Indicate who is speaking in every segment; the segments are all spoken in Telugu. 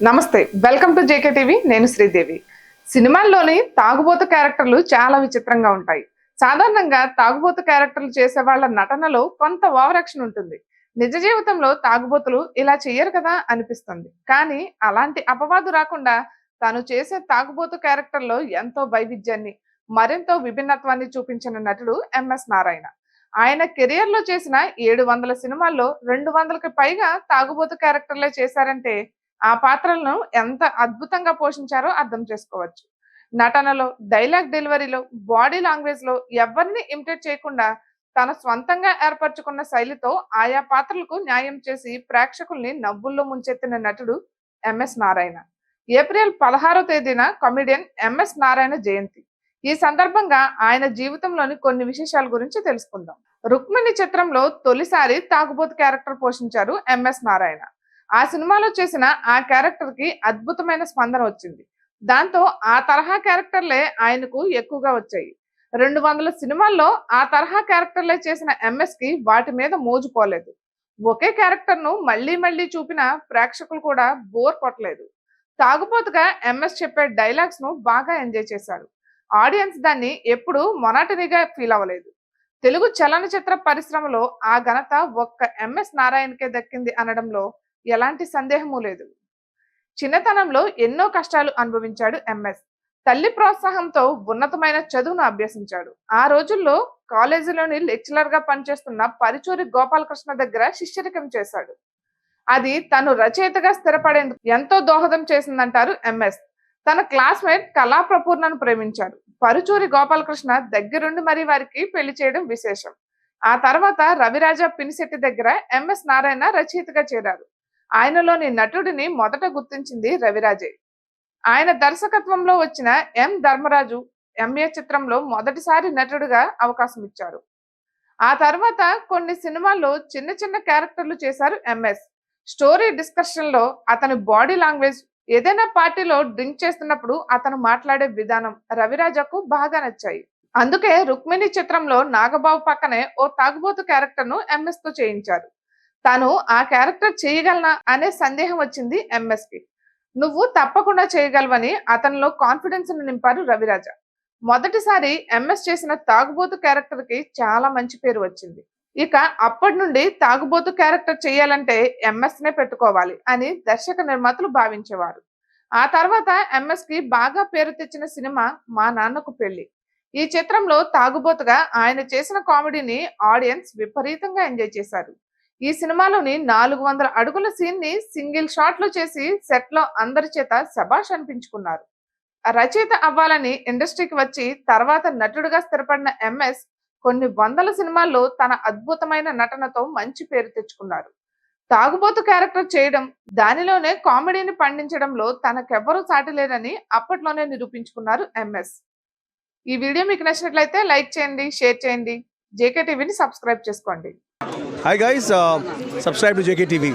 Speaker 1: నమస్తే వెల్కమ్ టు జేకే టీవీ నేను శ్రీదేవి. సినిమాల్లోని తాగుబోతు క్యారెక్టర్లు చాలా విచిత్రంగా ఉంటాయి. సాధారణంగా తాగుబోతు క్యారెక్టర్లు చేసే వాళ్ళ నటనలో కొంత ఓవరాక్షన్ ఉంటుంది. నిజ జీవితంలో తాగుబోతులు ఇలా చెయ్యరు కదా అనిపిస్తుంది. కానీ అలాంటి అపవాదు రాకుండా తాను చేసే తాగుబోతు క్యారెక్టర్లో ఎంతో వైవిధ్యాన్ని మరెంతో విభిన్నత్వాన్ని చూపించిన నటుడు ఎంఎస్ నారాయణ. ఆయన కెరియర్లో చేసిన ఏడు వందల సినిమాల్లో రెండు వందలకి పైగా తాగుబోతు క్యారెక్టర్లే చేశారంటే ఆ పాత్రలను ఎంత అద్భుతంగా పోషించారో అర్థం చేసుకోవచ్చు. నటనలో డైలాగ్ డెలివరీలో బాడీ లాంగ్వేజ్లో ఎవరిని ఇమిటేట్ చేయకుండా తన స్వంతంగా ఏర్పరచుకున్న శైలితో ఆయా పాత్రలకు న్యాయం చేసి ప్రేక్షకుల్ని నవ్వుల్లో ముంచెత్తిన నటుడు ఎంఎస్ నారాయణ. ఏప్రిల్ పదహారో తేదీన కమెడియన్ ఎంఎస్ నారాయణ జయంతి. ఈ సందర్భంగా ఆయన జీవితంలోని కొన్ని విశేషాల గురించి తెలుసుకుందాం. రుక్మిణి చిత్రంలో తొలిసారి తాగుబోతు క్యారెక్టర్ పోషించారు ఎంఎస్ నారాయణ. ఆ సినిమాలో చేసిన ఆ క్యారెక్టర్కి అద్భుతమైన స్పందన వచ్చింది. దాంతో ఆ తరహా క్యారెక్టర్లే ఆయనకు ఎక్కువగా వచ్చాయి. రెండు వందల సినిమాల్లో ఆ తరహా క్యారెక్టర్లే చేసిన ఎంఎస్కి వాటి మీద మోజు పోలేదు. ఒకే క్యారెక్టర్ను మళ్ళీ మళ్ళీ చూపిన ప్రేక్షకులు కూడా బోర్ కొట్టలేదు. తాగుపోతుగా ఎంఎస్ చెప్పే డైలాగ్స్ను బాగా ఎంజాయ్ చేశారు ఆడియన్స్ దాన్ని ఎప్పుడూ మొనాటినిగా ఫీల్ అవ్వలేదు. తెలుగు చలనచిత్ర పరిశ్రమలో ఆ ఘనత ఒక్క ఎంఎస్ నారాయణకే దక్కింది అనడంలో ఎలాంటి సందేహము లేదు. చిన్నతనంలో ఎన్నో కష్టాలు అనుభవించాడు ఎంఎస్. తల్లి ప్రోత్సాహంతో ఉన్నతమైన చదువును అభ్యసించాడు. ఆ రోజుల్లో కాలేజీలోని లెక్చరర్గా పనిచేస్తున్న పరిచూరి గోపాలకృష్ణ దగ్గర శిష్యరికం చేశాడు. అది తను రచయితగా స్థిరపడేందుకు ఎంతో దోహదం చేసిందంటారు ఎంఎస్. తన క్లాస్మేట్ కళా ప్రపూర్ణను ప్రేమించాడు పరుచూరి గోపాలకృష్ణ దగ్గరుండి మరి వారికి పెళ్ళి చేయడం విశేషం. ఆ తర్వాత రవిరాజా పినిశెట్టి దగ్గర ఎంఎస్ నారాయణ రచయితగా చేరారు. ఆయనలోని నటుడిని మొదట గుర్తించింది రవిరాజే. ఆయన దర్శకత్వంలో వచ్చిన ఎం. ధర్మరాజు ఎంఏ చిత్రంలో మొదటిసారి నటుడిగా అవకాశం ఇచ్చారు. ఆ తర్వాత కొన్ని సినిమాల్లో చిన్న చిన్న క్యారెక్టర్లు చేశారు ఎంఎస్. స్టోరీ డిస్కషన్లో అతని బాడీ లాంగ్వేజ్ ఏదైనా పార్టీలో డ్రింక్ చేస్తున్నప్పుడు అతను మాట్లాడే విధానం రవిరాజకు బాగా నచ్చాయి. అందుకే రుక్మిణి చిత్రంలో నాగబాబు పక్కనే ఓ తాగుబోతు క్యారెక్టర్ను ఎంఎస్తో చేయించారు. తాను ఆ క్యారెక్టర్ చేయగలనా అనే సందేహం వచ్చింది ఎంఎస్కి నువ్వు తప్పకుండా చేయగలవని అతనిలో కాన్ఫిడెన్స్ నింపారు రవిరాజ. మొదటిసారి ఎంఎస్ చేసిన తాగుబోతు క్యారెక్టర్కి చాలా మంచి పేరు వచ్చింది. ఇక అప్పటి నుండి తాగుబోతు క్యారెక్టర్ చేయాలంటే ఎంఎస్ నే పెట్టుకోవాలి అని దర్శక నిర్మాతలు భావించేవారు. ఆ తర్వాత ఎంఎస్కి బాగా పేరు తెచ్చిన సినిమా మా నాన్నకు పెళ్ళి ఈ చిత్రంలో తాగుబోతుగా ఆయన చేసిన కామెడీని ఆడియన్స్ విపరీతంగా ఎంజాయ్ చేశారు. ఈ సినిమాలోని నాలుగు వందల అడుగుల సీన్ని సింగిల్ షాట్లో చేసి సెట్లో అందరి చేత శబాష్ అనిపించుకున్నారు. రచయిత అవ్వాలని ఇండస్ట్రీకి వచ్చి తర్వాత నటుడిగా స్థిరపడిన ఎంఎస్ కొన్ని వందల సినిమాల్లో తన అద్భుతమైన నటనతో మంచి పేరు తెచ్చుకున్నారు. తాగుబోతు క్యారెక్టర్ చేయడం దానిలోనే కామెడీని పండించడంలో తనకెవ్వరూ సాటి లేరని అప్పట్లోనే నిరూపించుకున్నారు ఎంఎస్. ఈ వీడియో మీకు నచ్చినట్లయితే లైక్ చేయండి షేర్ చేయండి. జేకే టీవీని సబ్స్క్రైబ్ చేసుకోండి.
Speaker 2: Hi guys, uh, subscribe to JKTV.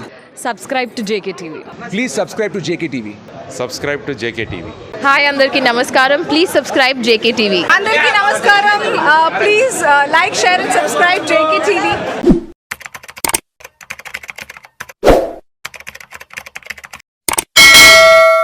Speaker 3: Subscribe to JK TV
Speaker 2: Please subscribe to JKTV.
Speaker 4: Subscribe to JK TV
Speaker 3: hi అందరికీ నమస్కారం. ప్లీజ్ సబ్స్క్రైబ్ జేకే టీవీ
Speaker 5: అందరికీ నమస్కారం. Please like share and subscribe JK TV